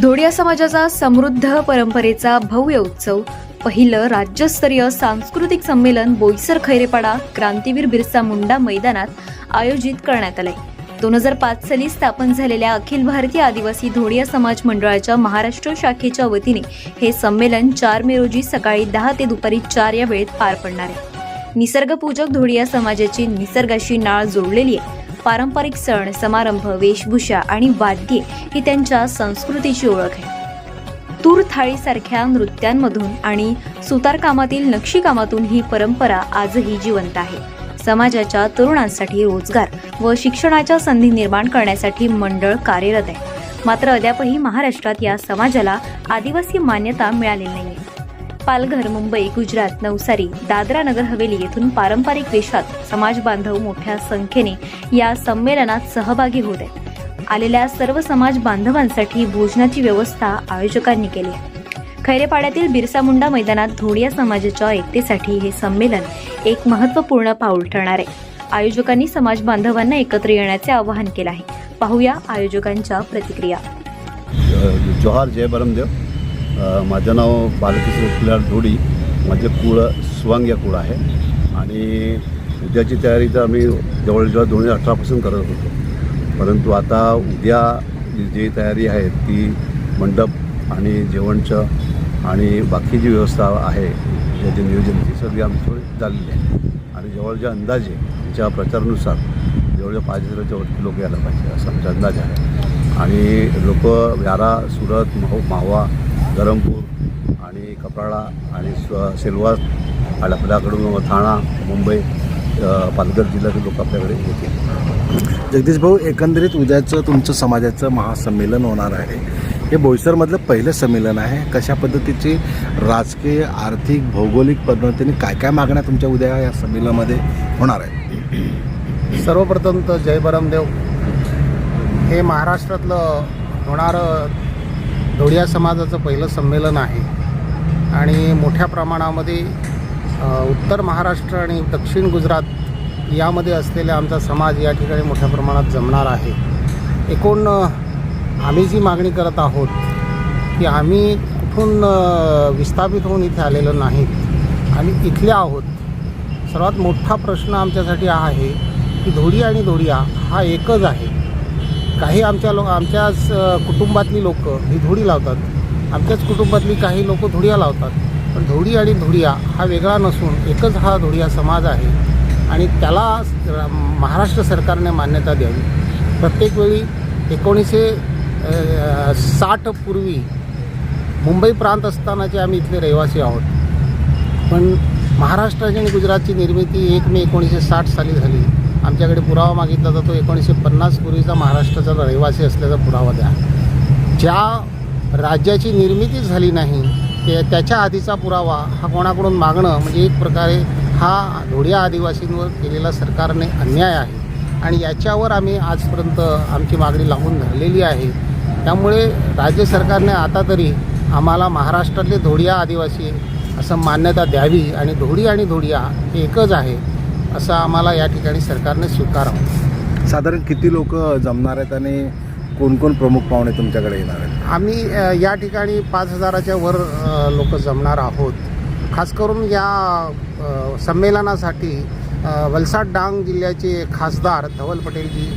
धोडिया समाजाचा समृद्ध परंपरेचा भव्य उत्सव पहिलं राज्यस्तरीय सांस्कृतिक संमेलन बोईसर खैरेपाडा क्रांतीवीर बिरसा मुंडा मैदानात आयोजित करण्यात आले दोन हजार पाच साली स्थापन झालेल्या अखिल भारतीय आदिवासी धोडिया समाज मंडळाच्या महाराष्ट्र शाखेच्या वतीने हे संमेलन चार मे रोजी सकाळी दहा ते दुपारी चार या वेळेत पार पडणार आहे. निसर्गपूजक धोडिया समाजाची निसर्गाशी नाळ जोडलेली आहे. पारंपरिक सण समारंभ वेशभूषा आणि वाद्ये ही त्यांच्या संस्कृतीची ओळख आहे. तूर थाळीसारख्या नृत्यांमधून आणि सुतारकामातील नक्षीकामातून ही परंपरा आजही जिवंत आहे. समाजाच्या तरुणांसाठी रोजगार व शिक्षणाच्या संधी निर्माण करण्यासाठी मंडळ कार्यरत आहे. मात्र अद्यापही महाराष्ट्रात या समाजाला आदिवासी मान्यता मिळालेली नाही पालघर मुंबई गुजरात नवसारी दादरा नगर हवेली येथून पारंपरिक वेशात समाज बांधव मोठ्या संख्येने या संमेलनात सहभागी होत आहेत. आलेल्या सर्व समाज बांधवांसाठी भोजनाची व्यवस्था आयोजकांनी केली आहे. खैरेपाड्यातील बिरसा मुंडा मैदानात धोडिया समाजाच्या एकतेसाठी हे संमेलन एक महत्त्वपूर्ण पाऊल ठरणार आहे. आयोजकांनी समाज बांधवांना एकत्र येण्याचे आवाहन केलं आहे. पाहूया आयोजकांच्या प्रतिक्रिया. जोहार जय बरमदेव माझं नाव बालकिशोर फुलार धोडी माझे कुळ सुवांग या कुळ आहे. आणि उद्याची तयारी तर आम्ही जवळजवळ दोन हजार अठरापासून करत होतो. परंतु आता उद्या जी तयारी आहे ती मंडप आणि जेवणचं आणि बाकी जी व्यवस्था आहे त्याचे नियोजन ती सगळी आमची चाललेली आहे. आणि जवळच्या अंदाजे आमच्या प्रचारानुसार जवळजवळ पाच हजाराच्या वरती लोक यायला पाहिजे असा आमचा अंदाज आहे. आणि लोक व्यारा सुरत महो मावा धरमपूर आणि कपराळा आणि स्व सेलवास आणि आपल्याकडून ठाणा मुंबई पालघर जिल्ह्यातील लोक आपल्याकडे येतील. जगदीश भाऊ एकंदरीत उद्याचं तुमचं समाजाचं महासंमेलन होणार आहे. हे बोईसरमधलं पहिलं संमेलन आहे. कशा पद्धतीची राजकीय आर्थिक भौगोलिक पद्धतीने काय काय मागण्या तुमच्या उद्या या संमेलनामध्ये होणार आहे सर्वप्रथम तर जय बरमदेव. हे महाराष्ट्रातलं होणारं धोडिया समाजाचं पहिलं संमेलन आहे. आणि मोठ्या प्रमाणामध्ये उत्तर महाराष्ट्र आणि दक्षिण गुजरात यामध्ये असलेला आमचा समाज या ठिकाणी मोठ्या प्रमाणात जमणार आहे. एकूण आम्ही जी मागणी करत आहोत की आम्ही कुठून विस्थापित होऊन इथे आलेलो नाहीत आम्ही इथले आहोत. सर्वात मोठा प्रश्न आमच्यासाठी हा आहे की धोडी आणि धोडिया हा एकच आहे. काही आमच्या लो आमच्याच कुटुंबातली लोक ही धुडी लावतात. आमच्याच कुटुंबातली काही लोक धुडिया लावतात. पण धुडी आणि धुडिया हा वेगळा नसून एकच हा धुडिया समाज आहे आणि त्याला महाराष्ट्र सरकारने मान्यता द्यावी. प्रत्येक वेळी एकोणीसशे साठपूर्वी साठ पूर्वी मुंबई प्रांत असतानाचे आम्ही इथले रहिवासी आहोत. पण महाराष्ट्राची आणि गुजरातची निर्मिती एक मे एकोणीसशे साठ साली झाली. आमच्याकडे पुरावा मागितला जातो. एकोणीसशे पन्नास पूर्वीचा महाराष्ट्राचा रहिवासी असल्याचा पुरावा द्या. ज्या राज्याची निर्मितीच झाली नाही ते त्याच्या आधीचा पुरावा हा कोणाकडून मागणं म्हणजे एक प्रकारे हा धोडिया आदिवासींवर केलेला सरकारने अन्याय आहे. आणि याच्यावर आम्ही आजपर्यंत आमची मागणी लावून धरलेली आहे. त्यामुळे राज्य सरकारने आता तरी आम्हाला महाराष्ट्रातले धोडिया आदिवासी असं मान्यता द्यावी आणि धोडी आणि धोडिया हे एकच आहे. असं आम्हाला या ठिकाणी सरकारने स्वीकारावं. साधारण किती लोक जमणार आहेत आणि कोण कोण प्रमुख पाहुणे तुमच्याकडे येणार आहेत? आम्ही या ठिकाणी पाच हजाराच्या वर लोक जमणार आहोत. खास करून या संमेलनासाठी वलसाड डांग जिल्ह्याचे खासदार धवल पटेलजी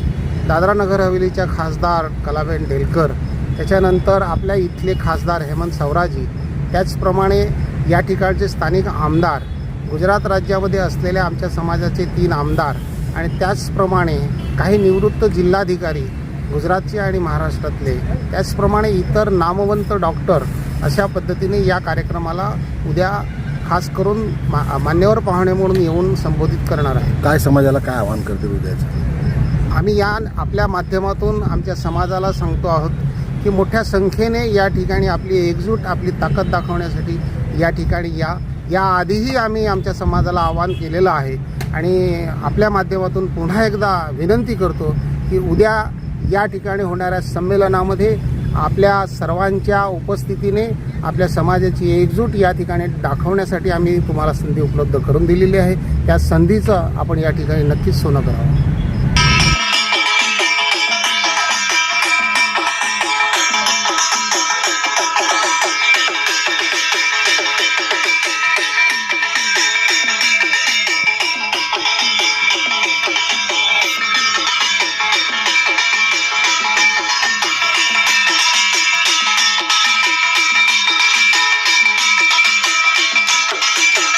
दादरा नगर हवेलीच्या खासदार कलाबेन डेलकर त्याच्यानंतर आपल्या इथले खासदार हेमंत सवराजी त्याचप्रमाणे या ठिकाणचे स्थानिक आमदार गुजरात राज्यामध्ये असलेल्या आमच्या समाजाचे तीन आमदार आणि त्याचप्रमाणे काही निवृत्त जिल्हाधिकारी गुजरातचे आणि महाराष्ट्रातले त्याचप्रमाणे इतर नामवंत डॉक्टर अशा पद्धतीने या कार्यक्रमाला उद्या खास करून मा मान्यवर पाहुणे म्हणून येऊन संबोधित करणार आहे. काय समाजाला काय आवाहन करतील उद्याचं? आम्ही या आपल्या माध्यमातून आमच्या समाजाला सांगतो आहोत की मोठ्या संख्येने या ठिकाणी आपली एकजूट आपली ताकद दाखवण्यासाठी या ठिकाणी या या आधीही आम्ही आमच्या समाजाला आवाहन केलेलं आहे आणि आपल्या माध्यमातून पुन्हा एकदा विनंती करतो की उद्या या ठिकाणी होणाऱ्या संमेलनामध्ये आपल्या सर्वांच्या उपस्थितीने आपल्या समाजाची एकजूट या ठिकाणी दाखवण्यासाठी आम्ही तुम्हाला संधी उपलब्ध करून दिलेली आहे. त्या संधीचं आपण या ठिकाणी नक्कीच सोनं करावं.